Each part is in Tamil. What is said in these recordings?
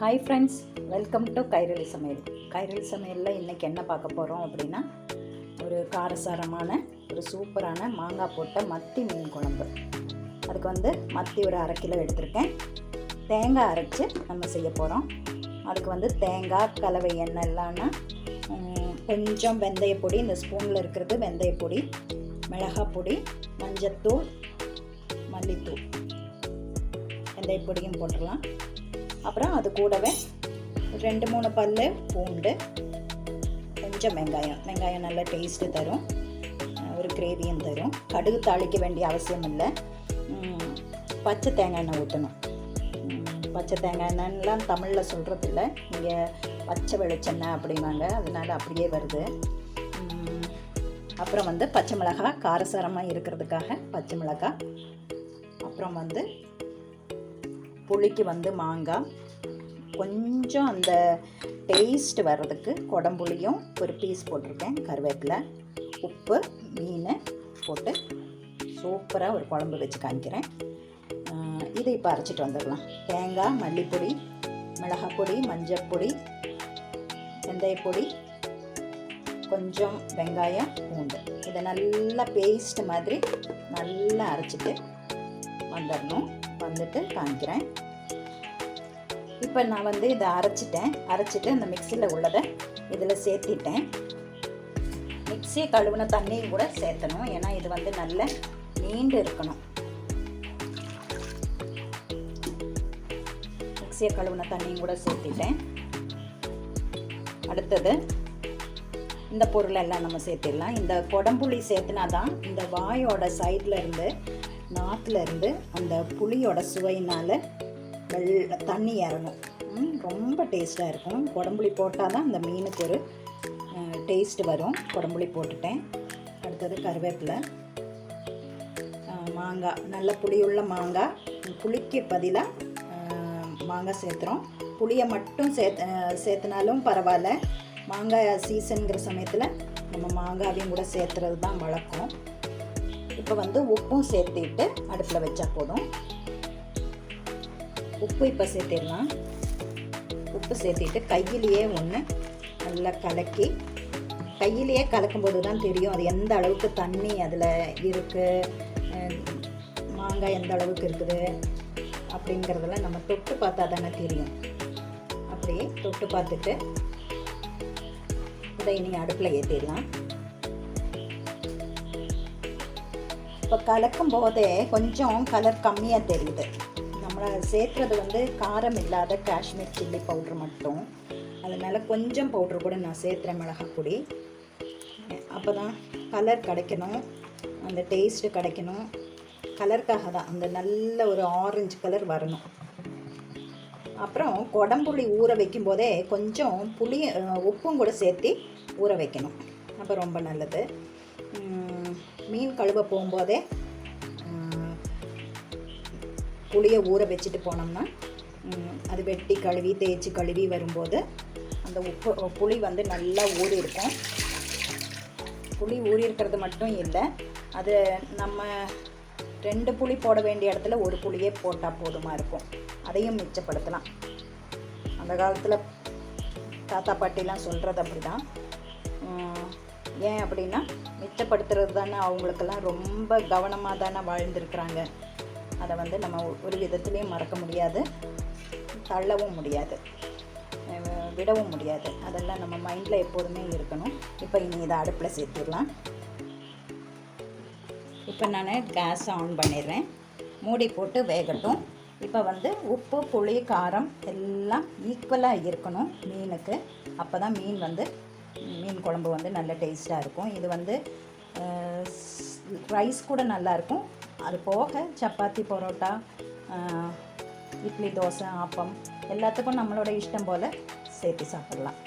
Hi friends welcome to Kairali சமையல் கைரளி சமையலில் இன்றைக்கி என்ன பார்க்க போகிறோம் அப்படின்னா ஒரு காரசாரமான ஒரு சூப்பரான மாங்காய் போட்ட மத்தி மீன் குழம்பு. அதுக்கு வந்து மத்தி ஒரு அரை கிலோ எடுத்திருக்கேன். தேங்காய் அரைச்சி நம்ம செய்ய போகிறோம் அதுக்கு வந்து தேங்காய் கலவை எண்ணெய் இல்லைன்னா கொஞ்சம் வெந்தயப்பொடி இந்த ஸ்பூனில் இருக்கிறது வெந்தயப்பொடி மிளகாய் பொடி மஞ்சத்தூள் மல்லித்தூள். வெந்தயப்பொடியும் போட்டுடலாம் அப்புறம் அது கூடவே ரெண்டு மூணு பல் பூண்டு கொஞ்சம் வெங்காயம். வெங்காயம் நல்ல டேஸ்ட்டு தரும். ஒரு கிரேவியும் தரும். கடுகு தாளிக்க வேண்டிய அவசியம் இல்லை. பச்சை தேங்காய் எண்ணெய் ஊற்றணும் பச்சை தேங்காய் எண்ணெய்லாம் தமிழில் சொல்கிறது இல்லை. இங்கே பச்சை வெளிச்செண்ணெய் அப்படிம்பாங்க. அதனால அப்படியே வருது. அப்புறம் வந்து பச்சை மிளகாய் காரசாரமாக இருக்கிறதுக்காக பச்சை மிளகாய் அப்புறம் வந்து புளிக்கு வந்து மாங்காய். கொஞ்சம் அந்த டேஸ்ட் வர்றதுக்கு குடம்புளியும் ஒரு பீஸ் போட்டிருக்கேன். கருவேப்பிலை உப்பு மீன் போட்டு சூப்பராக ஒரு குழம்பு வச்சு காமிக்கிறேன். இதை இப்போ அரைச்சிட்டு வந்துடலாம். தேங்காய் மல்லிப்பொடி மிளகாப்பொடி மஞ்சப்பொடி வெந்தயப்பொடி கொஞ்சம் வெங்காயம் பூண்டு. இதை நல்லா பேஸ்ட் மாதிரி நல்லா அரைச்சிட்டு வந்துடணும். வந்துட்டு காமிக்கிறேன். இப்போ நான் வந்து இதை அரைச்சிட்டேன். அரைச்சிட்டு அந்த மிக்சியில் உள்ளதை இதில் சேர்த்திட்டேன். மிக்சியை கழுவுன தண்ணியும் கூட சேர்த்தணும். ஏன்னா இது வந்து நல்ல நீண்டு இருக்கணும். மிக்சியை கழுவுன தண்ணியும் கூட சேர்த்திட்டேன். அடுத்தது இந்த பொருளெல்லாம் நம்ம சேர்த்திடலாம். இந்த குடம்புளி சேர்த்துனா தான் இந்த வாயோட சைடில் இருந்து நாற்றுல இருந்து அந்த புளியோட சுவையினால் வெள்ள தண்ணி இறங்கும் ரொம்ப டேஸ்ட்டாக இருக்கும். குடம்புளி போட்டால் தான் அந்த மீனுக்கு ஒரு டேஸ்ட்டு வரும். குடம்புளி போட்டுட்டேன். அடுத்தது கருவேப்பிலை. மாங்காய். நல்ல புளியுள்ள மாங்காய். புளிக்கு பதிலாக மாங்காய் சேர்த்துறோம். புளியை மட்டும் சேர்த்து சேர்த்துனாலும் பரவாயில்ல. மாங்காய் சீசனுங்கிற சமயத்தில் நம்ம மாங்காவையும் கூட சேர்த்துறது தான் வழக்கம். இப்போ வந்து உப்பும் சேர்த்துட்டு அடுப்பில் வச்சா போதும். உப்பு இப்போ சேர்த்திடலாம். உப்பு சேர்த்திட்டு கையிலேயே ஒன்று நல்லா கலக்கி கையிலேயே கலக்கும்போது தான் தெரியும் அது எந்த அளவுக்கு தண்ணி அதில் இருக்குது மாங்காய் எந்த அளவுக்கு இருக்குது அப்படிங்கிறதெல்லாம் நம்ம தொட்டு பார்த்தா தானே தெரியும். அப்படியே தொட்டு பார்த்துட்டு இதை இனி அடுப்பில் ஏற்றிடலாம் இப்போ கலக்கும் போதே கொஞ்சம் கலர் கம்மியாக தெரியுது. நம்ம சேர்க்குறது வந்து காரம் இல்லாத காஷ்மீர் சில்லி பவுட்ரு மட்டும். அதனால் கொஞ்சம் பவுட்ரு கூட நான் சேர்த்துறேன் மிளகாப்பொடி அப்போ தான் கலர் கிடைக்கணும். அந்த டேஸ்ட்டு கிடைக்கணும். கலருக்காக தான் அந்த நல்ல ஒரு ஆரஞ்சு கலர் வரணும். அப்புறம் குடம்புளி ஊற வைக்கும் போதே கொஞ்சம் புளி உப்பும் கூட சேர்த்து ஊற வைக்கணும். அப்போ ரொம்ப நல்லது. மீன் கழுவ போகும்போதே புளியை ஊற வச்சுட்டு போனோம்னா அது வெட்டி கழுவி தேய்ச்சி கழுவி வரும்போது அந்த உப்பு புளி வந்து நல்லா ஊறி இருக்கும். புளி ஊறி இருக்கிறது மட்டும் இல்லை அது நம்ம ரெண்டு புளி போட வேண்டிய இடத்துல ஒரு புளியே போட்டால் போதுமாக இருக்கும். அதையும் மிச்சப்படுத்தலாம். அந்த காலத்தில் தாத்தா பாட்டிலாம் சொல்கிறது அப்படி தான் ஏன் அப்படின்னா மிச்சப்படுத்துறது தானே அவங்களுக்கெல்லாம் ரொம்ப கவனமாக தானே வாழ்ந்துருக்குறாங்க. அதை வந்து நம்ம ஒரு விதத்துலேயும் மறக்க முடியாது தள்ளவும் முடியாது விடவும் முடியாது. அதெல்லாம் நம்ம மைண்டில் எப்போதுமே இருக்கணும். இப்போ இனி இதை அடுப்பில் சேர்த்துடலாம். இப்போ நான் கேஸ் ஆன் பண்ணிடுறேன். மூடி போட்டு வேகட்டும். இப்போ வந்து உப்பு புளி காரம் எல்லாம் ஈக்குவலாக இருக்கணும் மீனுக்கு. அப்போ தான் மீன் வந்து மீன் குழம்பு வந்து நல்ல டேஸ்ட்டாக இருக்கும். இது வந்து ரைஸ் கூட நல்லாயிருக்கும். அது போக சப்பாத்தி பரோட்டா இட்லி தோசை ஆப்பம் எல்லாத்துக்கும் நம்மளோட இஷ்டம் போல் சேர்த்து சாப்பிட்லாம்.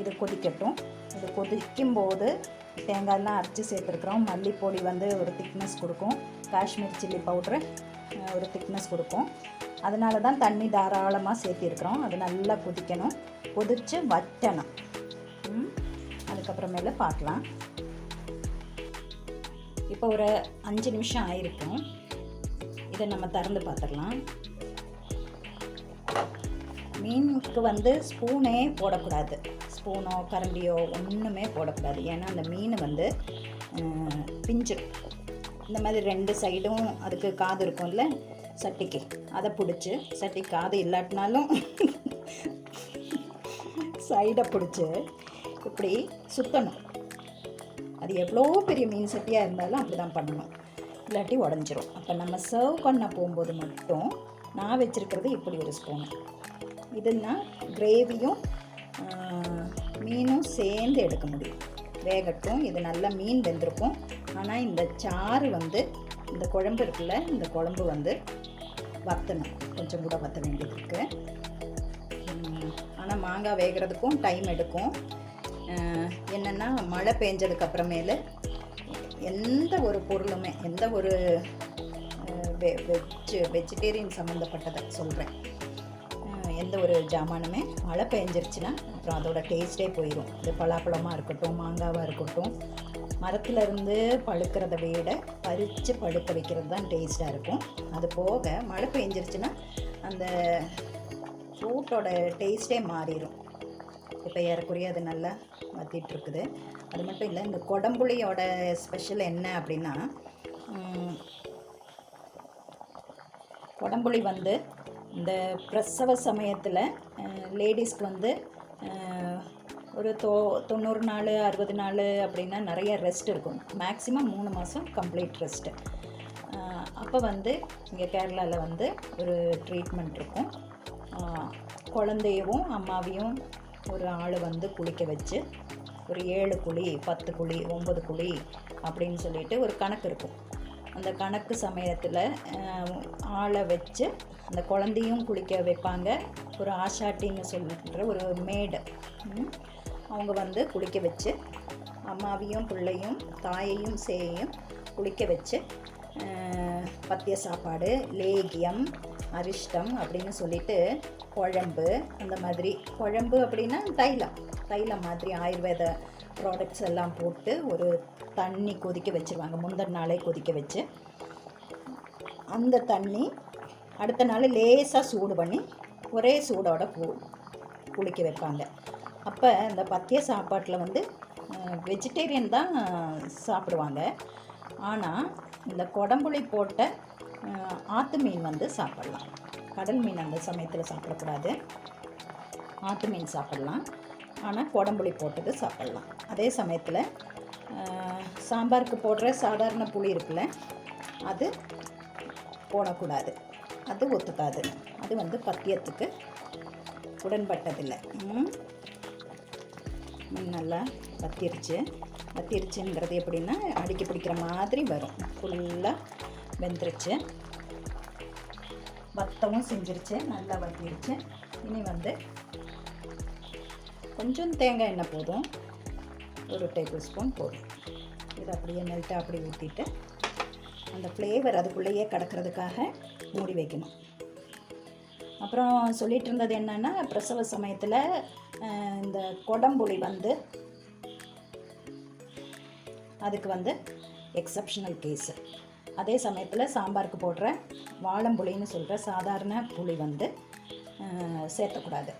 இது கொதிக்கட்டும். இது கொதிக்கும் போது தேங்காயெல்லாம் அரைச்சி சேர்த்துருக்குறோம். மல்லிப்பொடி வந்து ஒரு திக்னஸ் கொடுக்கும். காஷ்மீர் சில்லி பவுட்ரு ஒரு திக்னஸ் கொடுக்கும். அதனால தான் தண்ணி தாராளமாக சேர்த்திருக்கிறோம். அது நல்லா கொதிக்கணும். கொதித்து வட்டணும். அதுக்கப்புறமேல பார்க்கலாம். இப்போ ஒரு அஞ்சு நிமிஷம் ஆயிருக்கும். இதை நம்ம திறந்து பார்த்துடலாம். மீனுக்கு வந்து ஸ்பூனே போடக்கூடாது. ஸ்பூனோ கரண்டியோ ஒன்றுமே போடக்கூடாது. ஏன்னா அந்த மீன் வந்து பிஞ்சிடும் இந்த மாதிரி ரெண்டு சைடும் அதுக்கு காது இருக்கும்ல சட்டிக்கு. அதை பிடிச்சி சட்டி காது இல்லாட்டினாலும் சைடை பிடிச்சி இப்படி சுற்றணும் அது எவ்வளோ பெரிய மீன் சட்டியாக இருந்தாலும் அப்படி தான் பண்ணணும். இல்லாட்டி உடஞ்சிரும். அப்போ நம்ம சர்வ் பண்ண போகும்போது மட்டும் நான் வச்சுருக்கிறது இப்படி ஒரு ஸ்பூன் இதுன்னா கிரேவியும் மீனும் சேர்ந்து எடுக்க முடியும். வேகட்டும். இது நல்ல மீன் வெந்திருக்கும். ஆனால் இந்த சாறு வந்து இந்த குழம்பு இருக்குல்ல இந்த குழம்பு வந்து வற்றணும் கொஞ்சம் கூட வற்ற வேண்டியது இருக்குது ஆனால் மாங்காய் வேகிறதுக்கும் டைம் எடுக்கும். என்னென்னா மழை பெஞ்சதுக்கு அப்புறமேலு எந்த ஒரு பொருளுமே எந்த ஒரு வெஜ் வெஜிடேரியன் சம்மந்தப்பட்டதை சொல்கிறேன் எந்த ஒரு ஜாமானுமே மழை பெஞ்சிருச்சுன்னா அப்புறம் அதோட டேஸ்ட்டே போயிடும் அது பலாப்பழமாக இருக்கட்டும் மாங்காவாக இருக்கட்டும் மரத்துலேருந்து பழுக்கிறத விட பறித்து பழுக்க வைக்கிறது தான் டேஸ்ட்டாக இருக்கும். அது போக மழை பெஞ்சிருச்சுன்னா அந்த ஃப்ரூட்டோட டேஸ்ட்டே மாறிடும் இப்போ ஏறக்குறைய அது நல்லா வத்திட்டுருக்குது அது மட்டும் இல்லை இந்த கொடம்புளியோட ஸ்பெஷல் என்ன அப்படின்னா ம், கொடம்புளி வந்து இந்த பிரசவ சமயத்தில் லேடிஸ்க்கு வந்து ஒரு தொ தொண்ணூறு நாள் அறுபது நாள் அப்படின்னா நிறைய ரெஸ்ட் இருக்கும். மேக்ஸிமம் மூணு மாதம் கம்ப்ளீட் ரெஸ்ட்டு அப்போ வந்து இங்கே கேரளாவில் வந்து ஒரு ட்ரீட்மெண்ட் இருக்கும். குழந்தையவும் அம்மாவையும் ஒரு ஆள் வந்து குளிக்க வச்சு ஒரு ஏழு குழி பத்து குழி ஒம்பது குழி அப்படின்னு சொல்லிட்டு ஒரு கணக்கு இருக்கும். அந்த கணக்கு சமயத்தில் ஆளை வச்சு அந்த குழந்தையும் குளிக்க வைப்பாங்க. ஒரு ஆஷாட்டின்னு சொல்லுற ஒரு மேடு. அவங்க வந்து குளிக்க வச்சு அம்மாவையும் பிள்ளையும் தாயையும் சேயையும் குளிக்க வச்சு பத்திய சாப்பாடு லேகியம் அரிஷ்டம் அப்படின்னு சொல்லிட்டு குழம்பு அந்த மாதிரி. குழம்பு அப்படின்னா தைலம். தைலம் மாதிரி ஆயுர்வேத ப்ராடக்ட்ஸ் எல்லாம் போட்டு ஒரு தண்ணி கொதிக்க வச்சுருவாங்க. முந்தின நாளே கொதிக்க வச்சு. அந்த தண்ணி அடுத்த நாள் லேசாக சூடு பண்ணி ஒரே சூடோட கு குளிக்க வைப்பாங்க. அப்போ இந்த பத்திய சாப்பாட்டில் வந்து வெஜிடேரியன் தான் சாப்பிடுவாங்க. ஆனால் இந்த குடம்புளி போட்ட ஆத்து மீன் வந்து சாப்பிடலாம். கடல் மீன் அந்த சமயத்தில் சாப்பிடக்கூடாது. ஆட்டு மீன் சாப்பிடலாம். ஆனால் குடம்புளி போட்டது சாப்பிடலாம். அதே சமயத்தில் சாம்பாருக்கு போடுற சாதாரண புளி இருக்குல்ல அது போடக்கூடாது. அது ஒத்துக்காது. அது வந்து பத்தியத்துக்கு உடன்பட்டதில்லை. நல்லா வத்திருச்சு. வத்திருச்சுங்கிறது எப்படின்னா அடிக்க பிடிக்கிற மாதிரி வரும். ஃபுல்லாக வெந்துருச்சு. வத்தவும் செஞ்சிருச்சு நல்லா வத்திருச்சு இனி வந்து கொஞ்சம் தேங்காய் எண்ணெய் போதும். ஒரு டேபிள் ஸ்பூன் போதும். இது அப்படியே மெல்ட்டாக அப்படி ஊற்றிட்டு அந்த ஃப்ளேவர் அதுக்குள்ளேயே கிடக்கிறதுக்காக மூடி வைக்கணும். அப்புறம் சொல்லிட்டு இருந்தது என்னென்னா பிரசவ சமயத்தில் இந்த கொடம்புளி வந்து அதுக்கு வந்து எக்ஸப்ஷனல் கேஸு அதே சமயத்தில் சாம்பாருக்கு போடுற வாழம்புளின்னு சொல்கிற சாதாரண புளி வந்து சேர்த்தக்கூடாது.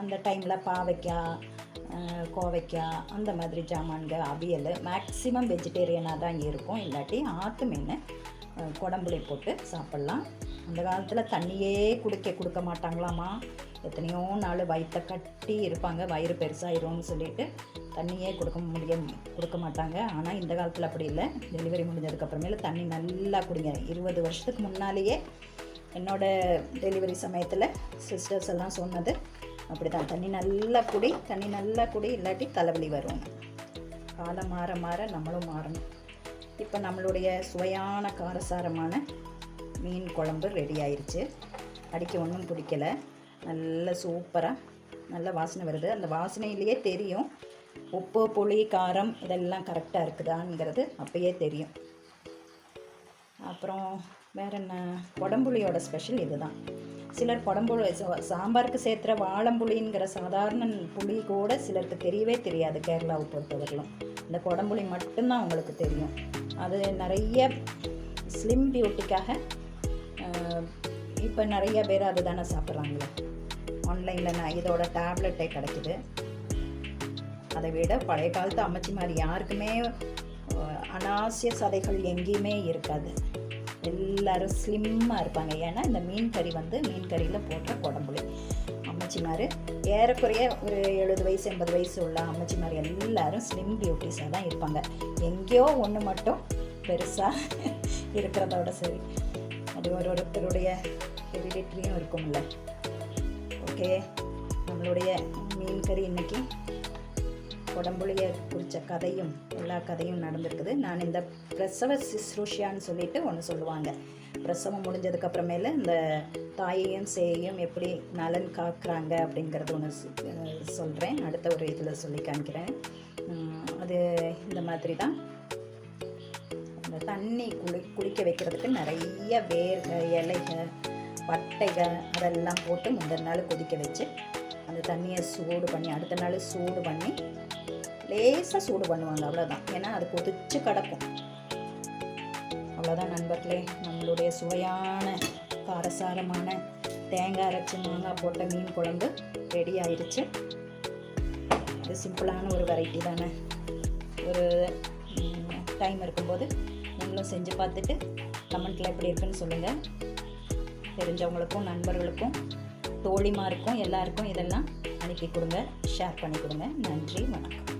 அந்த டைமில் பாவைக்காய் கோவைக்காய் அந்த மாதிரி ஜாமான்கள் அவியல் மேக்ஸிமம் வெஜிடேரியனாக தான் இருக்கும். இல்லாட்டி ஆற்று மீன் குடம்புளி போட்டு சாப்பிட்லாம். அந்த காலத்தில் தண்ணியே குடிக்க கொடுக்க மாட்டாங்களாமா? எத்தனையோ நாள் வயிற்ற கட்டி இருப்பாங்க வயிறு பெருசாகிரும்னு சொல்லிட்டு தண்ணியே கொடுக்க முடிய கொடுக்க மாட்டாங்க. ஆனால் இந்த காலத்தில் அப்படி இல்லை. டெலிவரி முடிஞ்சதுக்கப்புறமேல தண்ணி நல்லா குடிங்க. இருபது வருஷத்துக்கு முன்னாலேயே என்னோட டெலிவரி சமயத்தில் சிஸ்டர்ஸ் எல்லாம் சொன்னது அப்படி தான் தண்ணி நல்லா குடி தண்ணி நல்லா குடி இல்லாட்டி தலைவலி வரும். காலம் மாற மாற நம்மளும் மாறணும். இப்போ நம்மளுடைய சுவையான காரசாரமான மீன் குழம்பு ரெடி ஆயிடுச்சு அடிக்க ஒன்றும் பிடிக்கல. நல்ல சூப்பராக நல்ல வாசனை வருது. அந்த வாசனையிலேயே தெரியும். உப்பு புளி காரம் இதெல்லாம் கரெக்டாக இருக்குதாங்கிறது அப்பயே தெரியும். அப்புறம் வேறு என்ன? குடம்புளியோட ஸ்பெஷல் இதுதான். சிலர் குடம்புளி சா- சாம்பாருக்கு சேர்த்துற வாழம்புளிங்கிற சாதாரண புளி கூட சிலருக்கு தெரியவே தெரியாது கேரளாவை பொறுத்தவரையிலும். இந்த குடம்புளி மட்டும்தான் அவங்களுக்கு தெரியும். அது நிறைய ஸ்லிம் பியூட்டிக்காக இப்போ நிறைய பேர் அதுதானே சாப்பிட்றாங்களே. ஆன்லைனில் நான் இதோட டேப்லெட்டே கிடைக்குது. அதை விட பழைய காலத்து அம்மச்சிமார் யாருக்குமே அனாவசிய சதைகள் எங்கேயுமே இருக்காது. எல்லாரும் ஸ்லிம்மாக இருப்பாங்க. ஏன்னா இந்த மீன் கறி வந்து மீன் கறியில் போடுற குடம்புளி அம்மச்சிமார் ஏறக்குறைய ஒரு எழுபது வயசு எண்பது வயசு உள்ள அம்மச்சிமார் எல்லாரும் ஸ்லிம் பியூட்டிஸாக தான் இருப்பாங்க. எங்கேயோ ஒன்று மட்டும் பெருசாக இருக்கிறதோட சரி. அது ஒரு ஒருத்தருடைய ஹெரிடிட்ரியும் இருக்கும்ல. ஓகே. நம்மளுடைய மீன் கறி இன்னைக்கு உடம்புலைய குறித்த கதையும் எல்லா கதையும் நடந்திருக்குது. நான் இந்த பிரசவ சிஸ்ரூஷியான்னு சொல்லிட்டு ஒன்று சொல்லுவாங்க. பிரசவம் முடிஞ்சதுக்கப்புறமேல இந்த தாயையும் சேயையும் எப்படி நலன் காக்குறாங்க அப்படிங்கிறது ஒன்று சொல்கிறேன் அடுத்த ஒரு இதில் சொல்லி காமிக்கிறேன். அது இந்த மாதிரி தான் அந்த தண்ணி குளி குளிக்க வைக்கிறதுக்கு நிறைய வேர்கள் இலைகள் பட்டைகள் அதெல்லாம் போட்டு முந்தின நாள் கொதிக்க வச்சு அந்த தண்ணியை சூடு பண்ணி அடுத்த நாள் சூடு பண்ணி லேசாக சூடு பண்ணுவாங்க அவ்வளோதான் ஏன்னா அது கொதிச்சு கிடக்கும். அவ்வளோதான் நண்பர்களே. நம்மளுடைய சுவையான காரசாரமான தேங்காய் அரைச்சி மாங்காய் போட்ட மீன் குழம்பு ரெடி ஆயிடுச்சு அது சிம்பிளான ஒரு வெரைட்டி தானே. ஒரு டைம் இருக்கும்போது நீங்களும் செஞ்சு பார்த்துட்டு கமெண்ட்டில் எப்படி இருக்குன்னு சொல்லுங்கள் தெரிஞ்சவங்களுக்கும் நண்பர்களுக்கும் தோழிமாருக்கும் எல்லாருக்கும் இதெல்லாம் அனுப்பி கொடுங்க. ஷேர் பண்ணி கொடுங்க. நன்றி வணக்கம்.